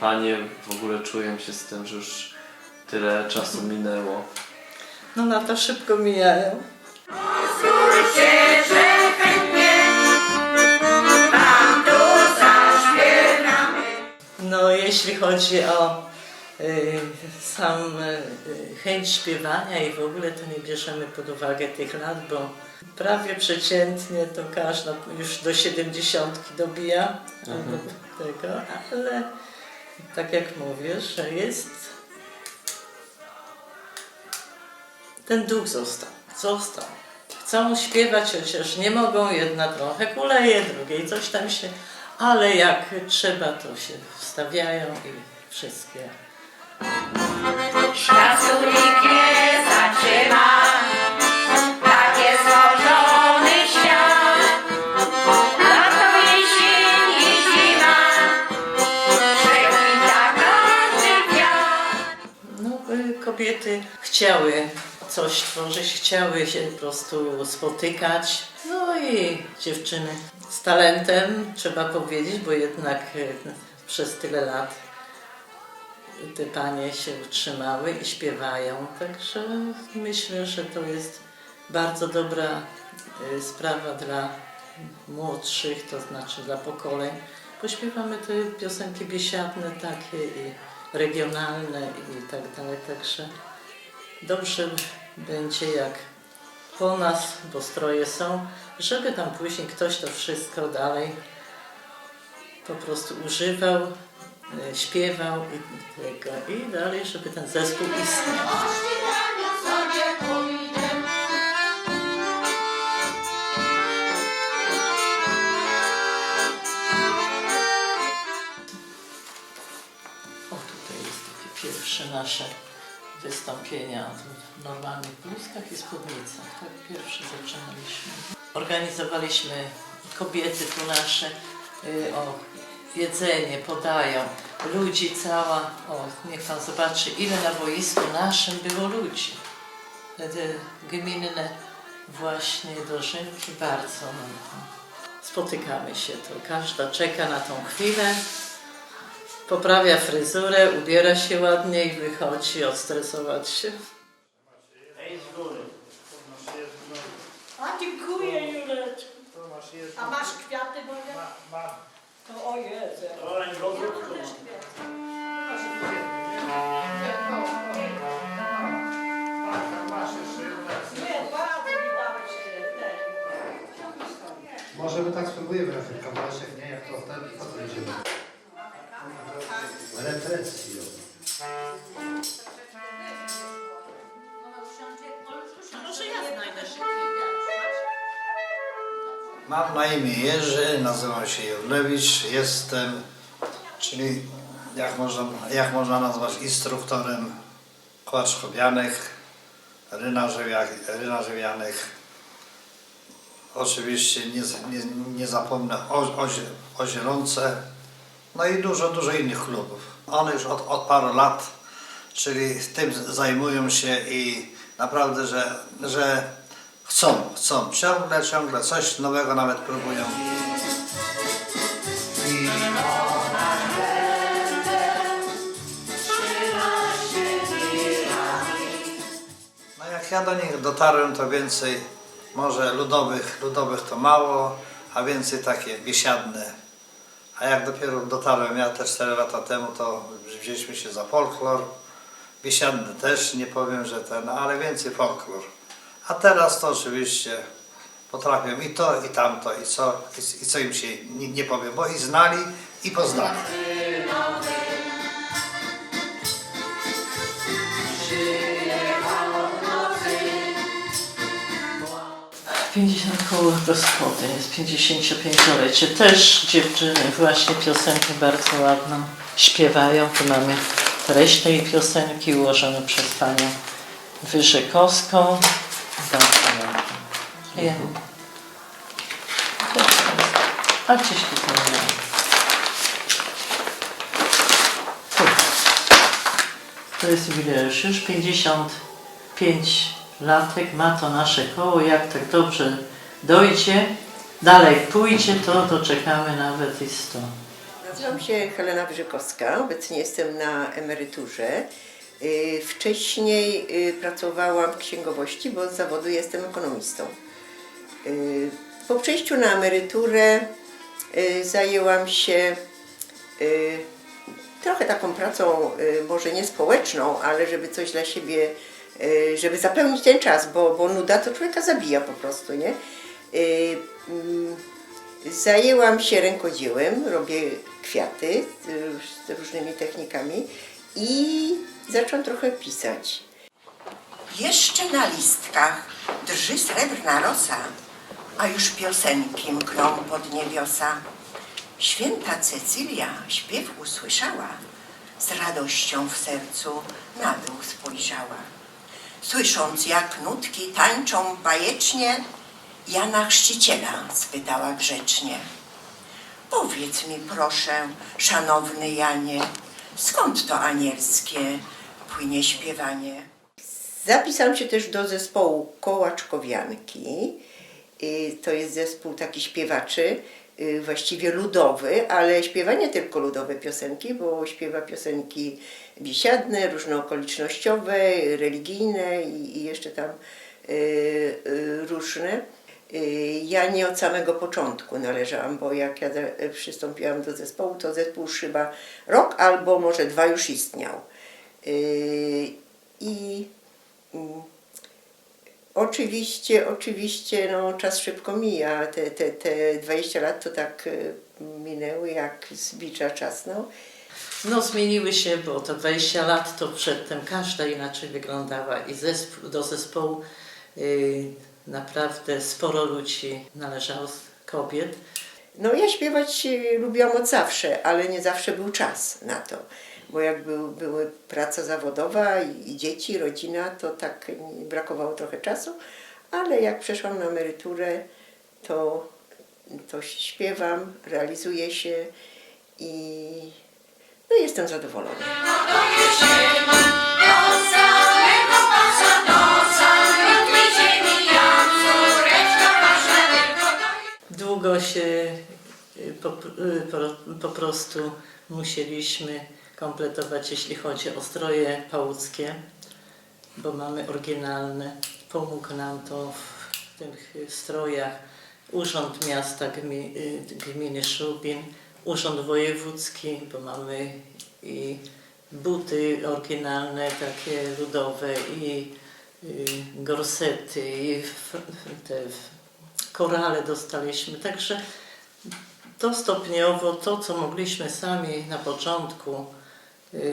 panie w ogóle czują się z tym, że już tyle czasu minęło? No lata szybko mijają. No jeśli chodzi o y, sam y, chęć śpiewania i w ogóle to nie bierzemy pod uwagę tych lat, bo prawie przeciętnie to każda już do siedemdziesiątki dobija albo tego, ale tak jak mówię, że jest ten duch został, został. Chcą śpiewać, chociaż nie mogą, jedna trochę kuleje, drugiej coś tam się, ale jak trzeba, to się wstawiają i wszystkie. Nikt nie zatrzyma, kobiety chciały coś tworzyć, chciały się po prostu spotykać. No i dziewczyny z talentem, trzeba powiedzieć, bo jednak y, przez tyle lat te panie się utrzymały i śpiewają. Także myślę, że to jest bardzo dobra y, sprawa dla młodszych, to znaczy dla pokoleń. Pośpiewamy te piosenki biesiadne takie i regionalne i tak dalej. Także dobrze będzie jak po nas, bo stroje są, żeby tam później ktoś to wszystko dalej po prostu używał, e, śpiewał i tego i dalej, żeby ten zespół istniał. O, tutaj jest takie pierwsze nasze wystąpienia w normalnych bluzkach i spódnicach. Tak pierwsze zaczynaliśmy. Organizowaliśmy kobiety tu nasze, y, o jedzenie podają. Ludzi cała, o niech pan zobaczy ile na boisku naszym było ludzi. Gminne właśnie dożynki bardzo spotykamy się tu. Każda czeka na tą chwilę poprawia fryzurę, ubiera się ładnie i wychodzi odstresować się. A dziękuję Juleczku. A masz kwiaty moje? To o Jezu. Dwa razy mi dałeś te. Może my tak spróbujemy na kawałeczek, nie? Jak to wtedy, co idziemy? Represjo. Może ja znajdę Mam na imię Jerzy, nazywam się Jurlewicz, jestem, czyli jak można, jak można nazwać, instruktorem kłacz-chobianych, rynarzewia- rynarzewionych. Oczywiście nie, nie, nie zapomnę o, o, o Zielonce, no i dużo, dużo innych klubów. One już od, od paru lat, czyli tym zajmują się i naprawdę, że, że chcą, chcą, ciągle, ciągle coś nowego nawet próbują. I no jak ja do nich dotarłem, to więcej może ludowych, ludowych to mało, a więcej takie biesiadne. A jak dopiero dotarłem ja te 4 lata temu, to wzięliśmy się za folklor. Biesiadny też, nie powiem, że ten, ale więcej folklor. A teraz to oczywiście potrafią i to, i tamto, i co, i, i co im się nie, nie powiem, bo i znali, i poznali. 50 koło gospody jest 55-lecie. Też dziewczyny właśnie piosenkę bardzo ładną śpiewają. Tu mamy treść tej piosenki ułożoną przez panią Wyżykowską. Ja. A gdzieś tutaj miałam. Tu. To jest jubileusz, już 55 latek ma to nasze koło. Jak tak dobrze dojdzie, dalej pójdzie, to doczekamy nawet i 100. Nazywam się Helena Wyrzykowska, obecnie jestem na emeryturze. Y, Wcześniej y, pracowałam w księgowości, bo z zawodu jestem ekonomistą. Y, Po przejściu na emeryturę zajęłam się trochę taką pracą, może nie społeczną, ale żeby coś dla siebie, żeby zapełnić ten czas, bo, bo nuda to człowieka zabija po prostu, nie? Y, mm, Zajęłam się rękodziełem, robię kwiaty y, z różnymi technikami i zaczęłam trochę pisać. Jeszcze na listkach drży srebrna rosa, a już piosenki mkną pod niebiosa. Święta Cecylia śpiew usłyszała, z radością w sercu na dół spojrzała. Słysząc jak nutki tańczą bajecznie, Jana Chrzciciela spytała grzecznie. Powiedz mi proszę, szanowny Janie, skąd to anielskie płynie śpiewanie? Zapisałam się też do zespołu Kołaczkowianki. Y, To jest zespół taki śpiewaczy, właściwie ludowy, ale śpiewa nie tylko ludowe piosenki, bo śpiewa piosenki biesiadne, różnookolicznościowe, religijne i, jeszcze tam y, y, różne. Y, Ja nie od samego początku należałam, bo jak ja przystąpiłam do zespołu, to zespół chyba rok albo może dwa już istniał. Y, I mm, oczywiście, oczywiście no, czas szybko mija. Te, te, te 20 lat to tak y, minęły jak z bicza czas. No. No zmieniły się, bo to 20 lat to przedtem każda inaczej wyglądała i zespół, do zespołu y, naprawdę sporo ludzi należało z kobiet. No ja śpiewać y, lubiłam od zawsze, ale nie zawsze był czas na to. Bo jak był, były praca zawodowa i, i dzieci, rodzina, to tak brakowało trochę czasu. Ale jak przeszłam na emeryturę, to, to śpiewam, realizuję się i no jestem zadowolona. Długo się y, po, y, po, po prostu musieliśmy kompletować, jeśli chodzi o stroje pałuckie, bo mamy oryginalne. Pomógł nam to w tych strojach Urząd Miasta Gmi, Gminy Szubin, Urząd Wojewódzki, bo mamy i buty oryginalne, takie ludowe, i y, gorsety, i te korale dostaliśmy. Także to stopniowo, to co mogliśmy sami na początku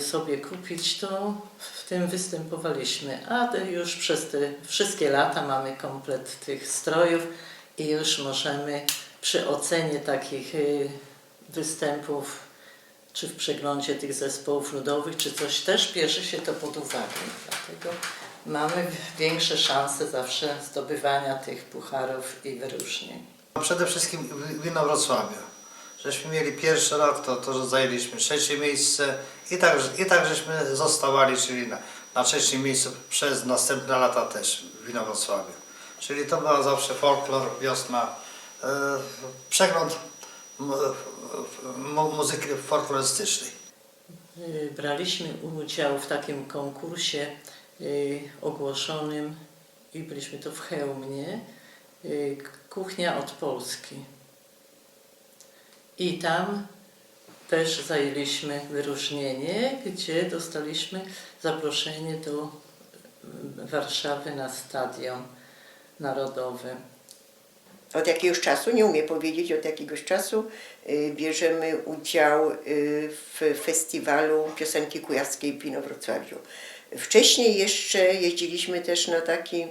sobie kupić, to w tym występowaliśmy. A już przez te wszystkie lata mamy komplet tych strojów i już możemy przy ocenie takich y, występów, czy w przeglądzie tych zespołów ludowych, czy coś też bierze się to pod uwagę. Dlatego mamy większe szanse zawsze zdobywania tych pucharów i wyróżnień. Przede wszystkim wi- wino Wrocławia. Żeśmy mieli pierwszy rok, to, to że zajęliśmy trzecie miejsce i tak, i tak żeśmy zostawali, czyli na, na trzecim miejscu przez następne lata też wino Wrocławia. Czyli to była zawsze folklor, wiosna, e, przegląd mu, mu, muzyki folklorystycznej. Braliśmy udział w takim konkursie y, ogłoszonym i byliśmy to w Chełmie, y, Kuchnia od Polski. I tam też zajęliśmy wyróżnienie, gdzie dostaliśmy zaproszenie do y, Warszawy na Stadion Narodowy. Od jakiegoś czasu, nie umiem powiedzieć od jakiegoś czasu, y, bierzemy udział y, w festiwalu piosenki kujawskiej w Wrocławiu. Wcześniej jeszcze jeździliśmy też na taki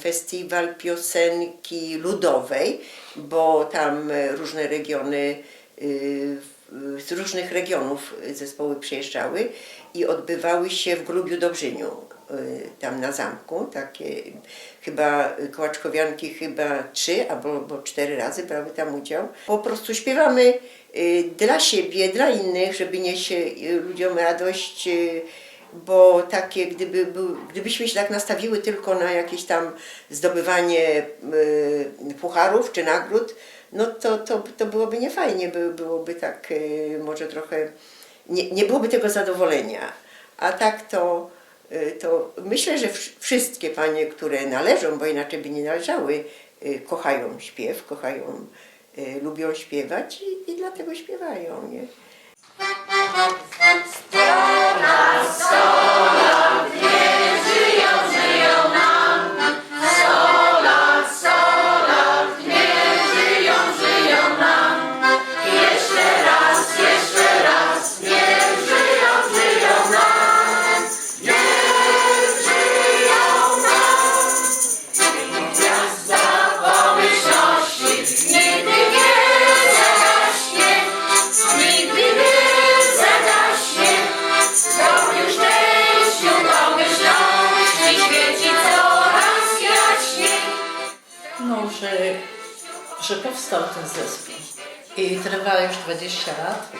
festiwal piosenki ludowej, bo tam różne regiony, y, z różnych regionów zespoły przyjeżdżały i odbywały się w Grubiu Dobrzyniu, y, tam na zamku, takie chyba kołaczkowianki chyba trzy albo, albo cztery razy brały tam udział. Po prostu śpiewamy y, dla siebie, dla innych, żeby nieść y, ludziom radość, y, bo takie, gdyby gdybyśmy się tak nastawiły tylko na jakieś tam zdobywanie y, pucharów czy nagród, no to, to, to byłoby niefajnie, by, byłoby tak y, może trochę, nie, nie byłoby tego zadowolenia. A tak to, y, to myślę, że wsz- wszystkie panie, które należą, bo inaczej by nie należały, y, kochają śpiew, kochają, lubią śpiewać i, i dlatego śpiewają. Nie? Nigdy że powstał ten zespół i trwa już 20 lat,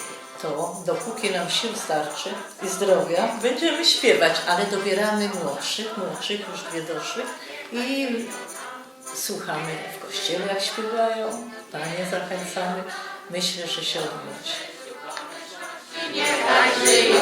to dopóki nam sił starczy i zdrowia, będziemy śpiewać, ale dobieramy młodszych, młodszych, już dwie doszłych i słuchamy w kościele jak śpiewają, panie zachęcamy. Myślę, że się odbędzie. Niechaj żyją